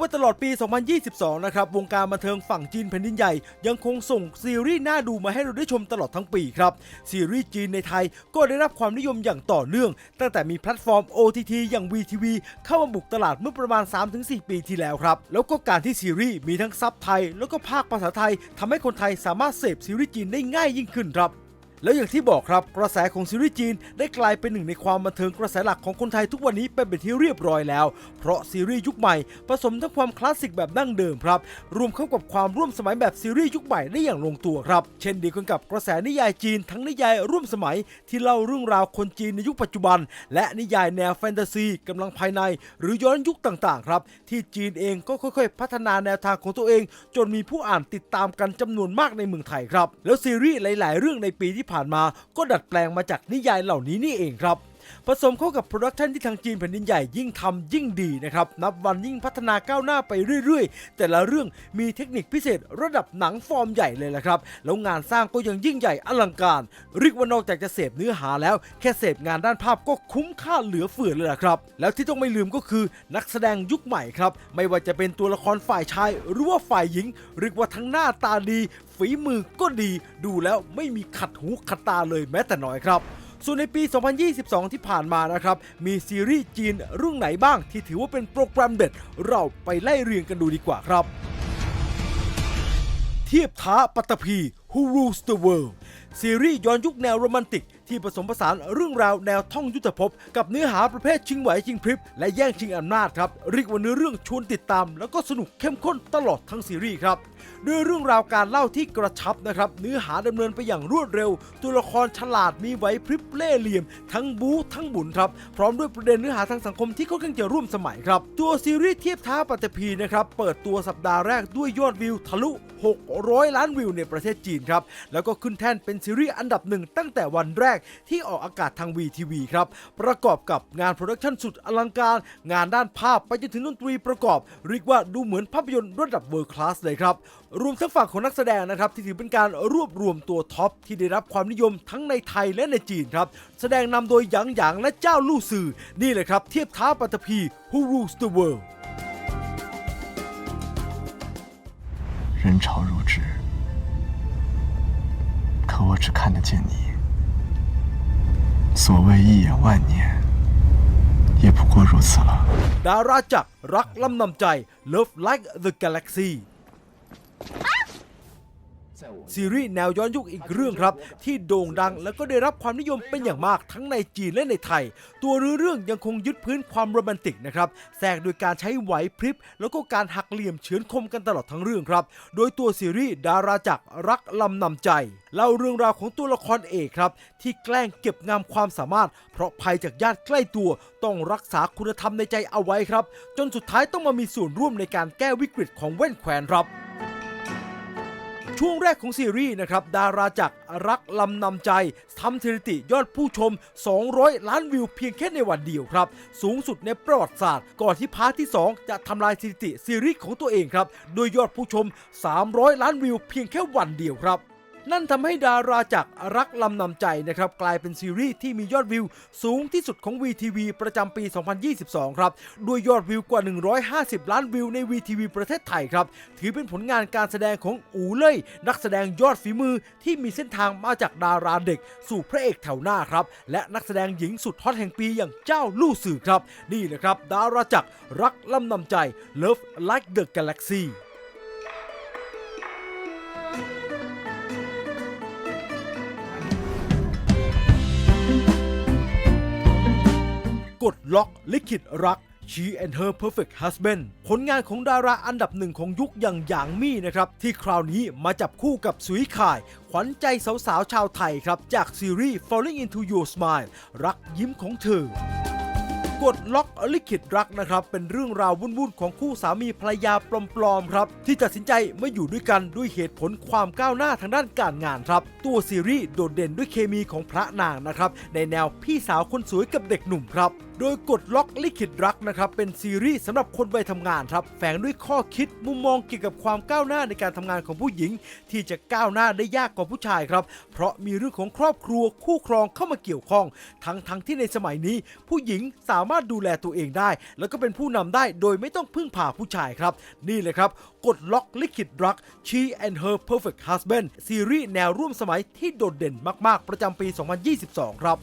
ว่าตลอดปี 2022 นะครับ วงการบันเทิงฝั่งจีนแผ่นดินใหญ่ ยังคงส่งซีรีส์น่าดูมาให้เราได้ชมตลอดทั้งปีครับ ซีรีส์จีนในไทยก็ได้รับความนิยมอย่างต่อเนื่อง ตั้งแต่มีแพลตฟอร์ม OTT อย่าง VTV เข้ามาบุกตลาดเมื่อประมาณ 3-4 ปีที่แล้วครับ แล้วก็การที่ซีรีส์มีทั้งซับไทย แล้วก็ภาคภาษาไทยทำให้คนไทยสามารถเสพซีรีส์จีนได้ง่ายยิ่งขึ้นครับ แล้วอย่างที่บอกครับกระแสของซีรีส์จีนได้กลายเป็นหนึ่งในความบันเทิงกระแสหลักของคนไทยทุกวันนี้เป็นเป็นที่เรียบร้อยแล้ว เพราะซีรีส์ยุคใหม่ผสมทั้งความคลาสสิกแบบดั้งเดิมครับรวมเข้ากับความร่วมสมัยแบบซีรีส์ยุคใหม่ได้อย่างลงตัวครับ เช่นเดียวกันกับกระแสนิยายจีนทั้งนิยายร่วมสมัยที่เล่าเรื่องราวคนจีนในยุคปัจจุบัน และนิยายแนวแฟนตาซีกำลังภายใน หรือย้อนยุคต่างๆครับที่จีนเองก็ค่อยๆ พัฒนาแนวทางของตัวเอง จนมีผู้อ่านติดตามกันจำนวนมากในเมืองไทยครับ แล้วซีรีส์หลาย ๆ เรื่องในปีที่ผ่านมาก็ดัดแปลงมาจากนิยายเหล่านี้นี่เองครับ ผสมเข้ากับโปรดักชันที่ทางจีนแผ่นดินใหญ่ยิ่งทำยิ่งดีนะครับ นับวันยิ่งพัฒนาก้าวหน้าไปเรื่อยๆ แต่ละเรื่องมีเทคนิคพิเศษระดับหนังฟอร์มใหญ่เลยแหละครับ แล้วงานสร้างก็ยังยิ่งใหญ่อลังการ เรียกว่านอกจากจะเสพเนื้อหาแล้ว แค่เสพงานด้านภาพก็คุ้มค่าเหลือเฟือเลยละครับ แล้วที่ต้องไม่ลืมก็คือนักแสดงยุคใหม่ครับ ไม่ว่าจะเป็นตัวละครฝ่ายชายหรือว่าฝ่ายหญิงเรียกว่าทั้งหน้าตาดีฝีมือก็ดี ดูแล้วไม่มีขัดหูขัดตาเลยแม้แต่น้อยครับ ส่วนในปี 2022 ที่ผ่านมานะครับ มีซีรีส์จีนเรื่องไหนบ้างที่ถือว่าเป็นโปรแกรมเด็ด เราไปไล่เรียงกันดูดีกว่าครับ เทียบท้าปัตตภี Who Rules the World ซีรีส์ย้อนยุคแนวโรแมนติก ที่ผสมผสานเรื่องราวแนวท่องยุทธภพ กับเนื้อหาประเภทชิงไหวชิงพริบ และแย่งชิงอำนาจครับ เรียกว่าเนื้อเรื่องชวนติดตาม แล้วก็สนุกเข้มข้นตลอดทั้งซีรีส์ครับด้วยเรื่องราวการเล่าที่กระชับนะครับ เนื้อหาดำเนินไปอย่างรวดเร็ว ตัวละครฉลาดมีไหวพริบเล่เหลี่ยม ทั้งบู๊ทั้งบุญครับ พร้อมด้วยประเด็นเนื้อหาทางสังคมที่ค่อนข้างจะร่วมสมัยครับ ตัวซีรีส์เทียบท้าปัตตภีนะครับเปิดตัวสัปดาห์แรกด้วยยอดวิวทะลุ 600 ล้านวิวในประเทศจีนครับ แล้วก็ขึ้นแท่นเป็นซีรีส์อันดับหนึ่งตั้งแต่วันแรกที่ออกอากาศทาง VTV ครับ ประกอบกับงานโปรดักชั่นสุดอลังการ งานด้านภาพไปจนถึงดนตรีประกอบ เรียกว่าดูเหมือนภาพยนตร์ระดับเวิร์คลาสเลยครับ รวมทั้งฝั่งของนักแสดงนะครับ ที่ถือเป็นการรวบรวมตัวท็อป ที่ได้รับความนิยมทั้งในไทยและในจีนครับ แสดงนำโดยหยางหยางและเจ้าลู่ซือ นี่แหละครับ เทียบท้าปัตตภี Who Rules the World 人潮如织， 可我只看得见你。所谓一眼万年，也不过如此了。 ดาราจักรรักลำนำใจ Love Like the Galaxy ซีรีส์แนวย้อนยุคอีกเรื่องครับ ที่โด่งดังแล้วก็ได้รับความนิยมเป็นอย่างมากทั้งในจีนและในไทย ตัวเนื้อเรื่องยังคงยึดพื้นความโรแมนติกนะครับแทรกโดยการใช้ไหวพริบ แล้วก็การหักเหลี่ยมเฉือนคมกันตลอดทั้งเรื่องครับ โดยตัวซีรีส์ดาราจักรรักลำนำใจเล่าเรื่องราวของตัวละครเอกครับ ที่แกล้งเก็บงามความสามารถ เพราะภัยจากญาติใกล้ตัวต้องรักษาคุณธรรมในใจเอาไว้ครับ จนสุดท้ายต้องมามีส่วนร่วมในการแก้วิกฤตของแว่นแควนครับ ช่วงแรกของซีรีส์นะครับ ดาราจักรรักลำนำใจทำสถิติยอดผู้ชม 200 ล้านวิวเพียงแค่ในวันเดียวครับ สูงสุดในประวัติศาสตร์ ก่อนที่พาร์ทที่ 2 จะทำลายสถิติซีรีส์ของตัวเองครับ โดยยอดผู้ชม 300 ล้านวิวเพียงแค่วันเดียวครับ นั่นทำให้ดาราจากรรักลำนำใจนะครับ กลายเป็นซีรีส์ที่มียอดวิวสูงที่สุดของ VTV ประจำปี 2022 ครับ ด้วยยอดวิวกว่า 150 ล้านวิวใน VTV ประเทศไทยครับ ถือเป็นผลงานการแสดงของอูเล่ยนักแสดงยอดฝีมือที่มีเส้นทางมาจากดาราเด็ก สู่พระเอกแถวหน้าครับ และนักแสดงหญิงสุดฮอตแห่งปีอย่างเจ้าลู่สื่อครับ นี่แหละครับ ดาราจักรรักลำนำใจ Love Like the Galaxy กดล็อกลิขิตรัก She and Her Perfect Husband ผลงานของดาราอันดับหนึ่งของยุคอย่างหยางมี่นะครับ ที่คราวนี้มาจับคู่กับสุยข่าย ขวัญใจสาวๆชาวไทยครับ จากซีรีส์ Falling into Your Smile รักยิ้มของเธอกดล็อกลิขิตรักนะครับ เป็นเรื่องราววุ่นๆของคู่สามีภรรยาปลอมๆครับ ที่ตัดสินใจมาอยู่ด้วยกันด้วยเหตุผลความก้าวหน้าทางด้านการงานครับ ตัวซีรีส์โดดเด่นด้วยเคมีของพระนางนะครับ ในแนวพี่สาวคนสวยกับเด็กหนุ่มครับ โดยกดล็อกลิขิตรักนะครับเป็นซีรีส์สำหรับคนวัยทำงานครับแฝงด้วยข้อคิดมุมมองเกี่ยวกับความก้าวหน้าในการทำงานของผู้หญิง ที่จะก้าวหน้าได้ยากกว่าผู้ชายครับ เพราะมีเรื่องของครอบครัวคู่ครองเข้ามาเกี่ยวข้อง ทั้งทั้งที่ในสมัยนี้ ผู้หญิงสามารถดูแลตัวเองได้ แล้วก็เป็นผู้นำได้โดยไม่ต้องพึ่งพาผู้ชายครับ นี่เลยครับกดล็อกลิขิตรัก She and Her Perfect Husband ซีรีส์แนวร่วมสมัยที่โดดเด่นมาก ๆ ประจำปี 2022 ครับ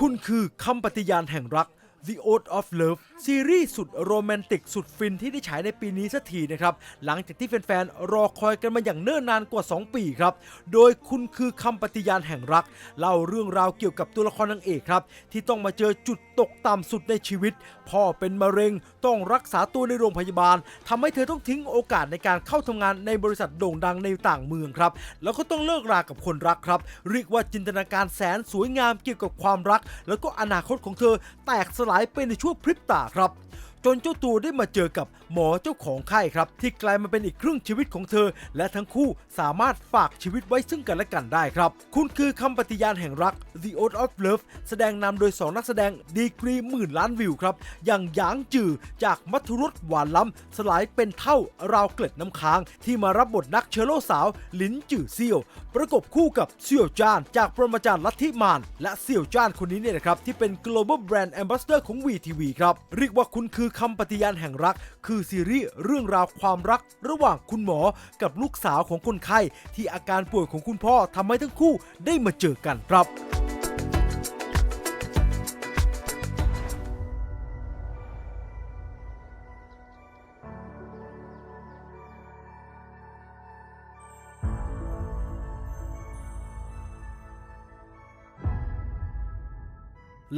คุณคือคำปฏิญาณแห่งรัก The Oath of Love ซีรีส์สุดโรแมนติกสุดฟินที่ได้ฉายในปีนี้สักทีนะครับ หลังจากที่แฟนๆ รอคอยกันมาอย่างเนิ่นนานกว่า 2 ปีครับ โดยคุณคือคำปฏิญาณแห่งรัก เล่าเรื่องราวเกี่ยวกับตัวละครนางเอกครับ ที่ต้องมาเจอจุดตกต่ำสุดในชีวิต พ่อเป็นมะเร็งต้องรักษาตัวในโรงพยาบาลทำให้เธอต้องทิ้งโอกาสในการเข้าทำงานในบริษัทโด่งดังในต่างเมืองครับ แล้วก็ต้องเลิกรากับคนรักครับ เรียกว่าจินตนาการแสนสวยงามเกี่ยวกับความรัก แล้วก็อนาคตของเธอแตกสลายายไปในชั่วพริบตาครับ จนเจ้าตัวได้มาเจอกับหมอเจ้าของไข้ครับ ที่กลายมาเป็นอีกครึ่งชีวิตของเธอ และทั้งคู่สามารถฝากชีวิตไว้ซึ่งกันและกันได้ครับ คุณคือคำปฏิญาณแห่งรัก The Oath of Love แสดงนำโดย 2 นักแสดงดีกรีหมื่นล้านวิวครับอย่างหยางจือจากมัทุรสหวานล้ำสลายเป็นเท่าราวเกล็ดน้ำค้าง ที่มารับบทนักเชอโลสาวลินจือเซียว ประกบคู่กับเซียวจานจากปรมาจารย์ลัทธิมานและเซียวจานคนนี้เนี่ยนะครับที่เป็น global brand ambassador ของ VTV ครับเรียกว่าคุณคือคำปฏิญาณแห่งรัก คือซีรีส์เรื่องราวความรัก ระหว่างคุณหมอกับลูกสาวของคนไข้ที่อาการป่วยของคุณพ่อทำให้ทั้งคู่ได้มาเจอกันครับ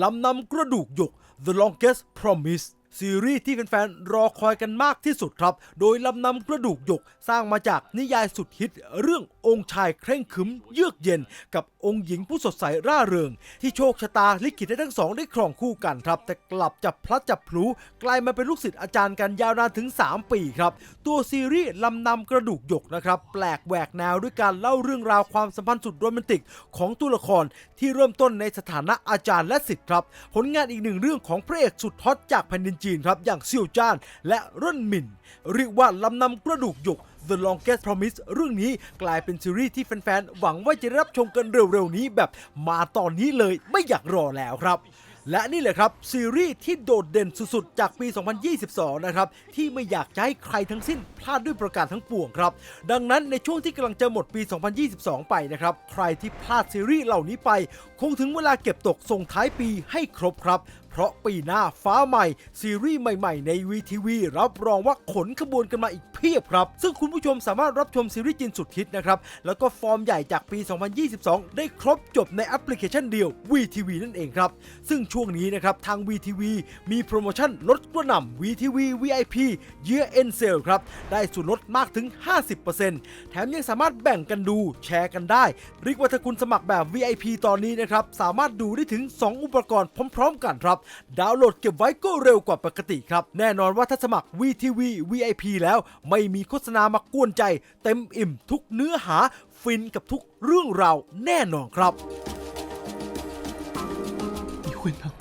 ลำนำกระดูกหยก The Longest Promise ซีรีส์ที่แฟนๆรอคอยกันมากที่สุดครับ โดยลำนำกระดูกหยกสร้างมาจากนิยายสุดฮิต เรื่ององค์ชายเคร่งขึมเยือกเย็น กับองค์หญิงผู้สดใสร่าเริง ที่โชคชะตาลิขิตให้ทั้งสองได้ครองคู่กันครับ แต่กลับจับพลัดจับพลูกลายมาเป็นลูกศิษย์อาจารย์กันยาวนานถึง 3 ปีครับ ตัวซีรีส์ลำนำกระดูกหยกนะครับแปลกแหวกแนวด้วยการเล่าเรื่องราวความสัมพันธ์สุดโรแมนติกของตัวละครที่เริ่มต้นในสถานะอาจารย์และศิษย์ครับผลงานอีกหนึ่งเรื่องของพระเอกสุดฮอตจากแผ่นดินจีนครับอย่างซียวจ้านและเร่นหมิน เรียกว่าลำนำกระดูกหยก The Longest Promise เรื่องนี้กลายเป็นซีรีส์ที่แฟนๆ หวังว่าจะรับชมกันเร็วๆ นี้แบบมาตอนนี้เลยไม่อยากรอแล้วครับและนี่แหละครับ ซีรีส์ที่โดดเด่นสุดๆ จากปี 2022 นะครับ ที่ไม่อยากจะให้ใครทั้งสิ้นพลาดด้วยประการทั้งปวงครับ ดังนั้นในช่วงที่กำลังจะหมดปี 2022 ไปนะครับ ใครที่พลาดซีรีส์เหล่านี้ไป คงถึงเวลาเก็บตกส่งท้ายปีให้ครบครับ เพราะปีหน้าฟ้าใหม่ ซีรีส์ใหม่ๆ ในวีทีวีรับรองว่าขนขบวนกันมาอีกเพียบครับ ซึ่งคุณผู้ชมสามารถรับชมซีรีส์จีนสุดฮิตนะครับ แล้วก็ฟอร์มใหญ่จากปี 2022 ได้ครบจบในแอปพลิเคชันเดียว VTV นั่นเองครับ ซึ่งช่วงนี้นะครับ ทาง VTV มีโปรโมชั่นลดกระหน่ำ VTV VIP Year End Sale ครับ ได้ส่วนลดมากถึง 50%แถมยังสามารถแบ่งกันดูแชร์กันได้เรียกว่าถ้าคุณสมัครแบบ VIP ตอนนี้นะครับ สามารถดูได้ถึง 2 อุปกรณ์พร้อม ๆ กันครับ ดาวน์โหลดเก็บไว้ก็เร็วกว่าปกติครับ แน่นอนว่าถ้าสมัคร VTV VIP แล้วไม่มีโฆษณามากวนใจ เต็มอิ่มทุกเนื้อหา ฟินกับทุกเรื่องราวแน่นอนครับ 你会能